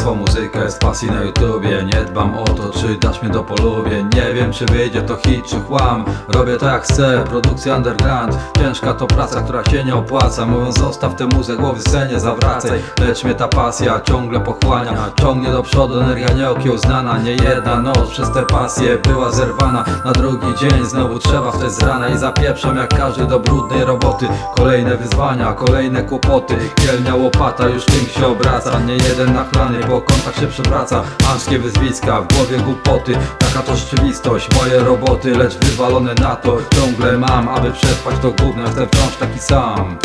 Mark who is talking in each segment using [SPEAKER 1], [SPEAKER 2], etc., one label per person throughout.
[SPEAKER 1] Swą muzykę z pasji na YouTubie. Nie dbam o to, czy dasz mnie do polubię Nie wiem, czy wyjdzie to hit, czy chłam. Robię to jak chcę, produkcja underground. Ciężka to praca, która się nie opłaca. Mówią zostaw tę muzę, głowy se nie zawracaj. Lecz mnie ta pasja ciągle pochłania. Ciągnie do przodu, energia nieokiełznana. Nie jedna noc przez tę pasję była zerwana. Na drugi dzień znowu trzeba wstać z rana I zapieprzam jak każdy do brudnej roboty. Kolejne wyzwania, kolejne kłopoty. Kielnia łopata już tym się obraca. Nie jeden nachlany, bo kontakt się przewraca. Amskie wyzwiska, w głowie głupoty Taka to rzeczywistość, moje roboty Lecz wywalone na to. Ciągle mam Aby przetrwać to gówno, jestem wciąż taki sam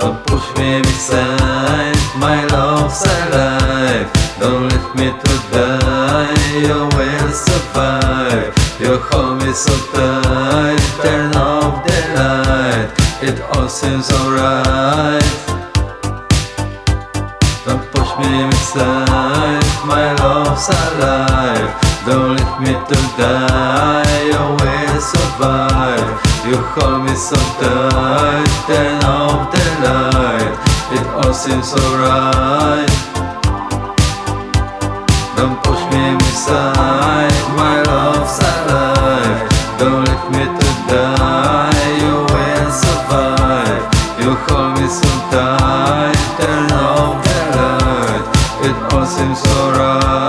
[SPEAKER 1] don't push me beside my love's alive Don't let me to die, you will survive. Your home is so tight, turn off the light. It all seems alright. Don't push me beside my love's alive Don't let me to die, you hold me so tight, turn off the night, It all seems alright Don't push me beside my love's alive. Don't let me to die, you will survive. You hold me so tight, turn off the light It all seems alright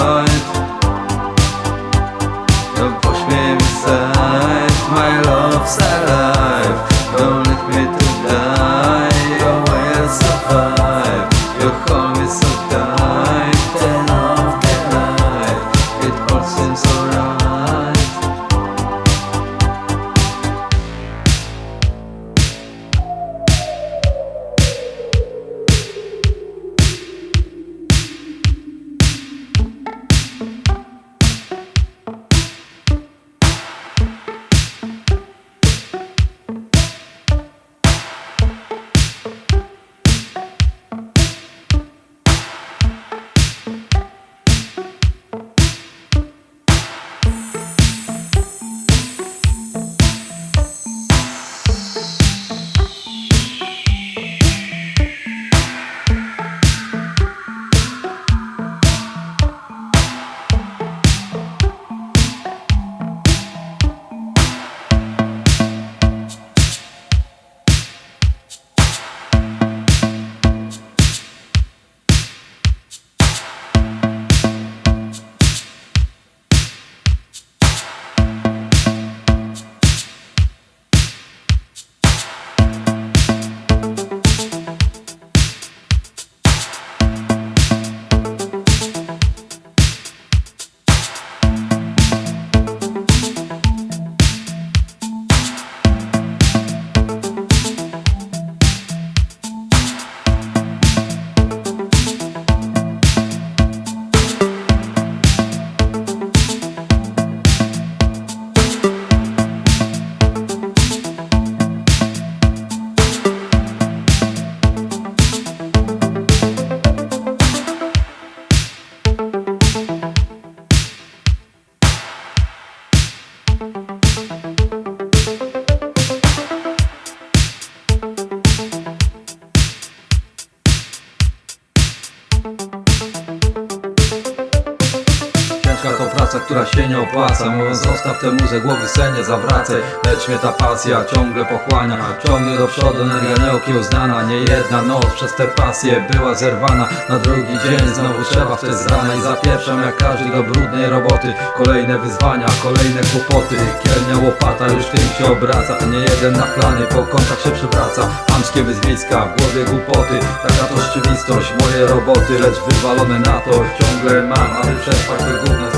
[SPEAKER 2] praca, która się nie opłaca. Mówią zostaw tę muzę, głowy se nie zawracaj. Lecz mnie ta pasja ciągle pochłania. Ciągnie do przodu, energia nieokiełznana. Nie jedna noc przez tę pasję była zerwana. Na drugi dzień znowu trzeba wstać z rana I zapieprzam jak każdy do brudnej roboty Kolejne wyzwania, kolejne kłopoty. Kielnia łopata już tym się obraca Nie jeden na plany, po kątach się przewraca Hamskie wyzwiska, w głowie głupoty. Taka to rzeczywistość, moje roboty. Lecz wywalone na to ciągle mam Aby przetrwać te gówno,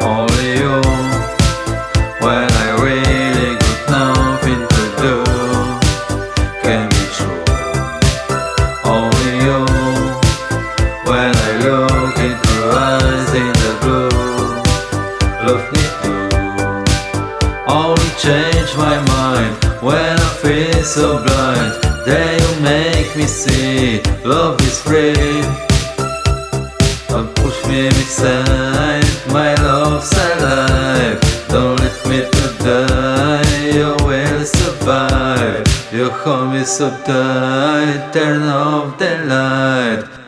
[SPEAKER 1] Only you when I really got nothing to do can be true. Only you when I look into eyes in the blue, love me too. Only change my mind when I feel so blind. Then you make me see love is free. Me beside, my love's alive. Don't let me to die, you will survive. You hold me so tight, turn off the light.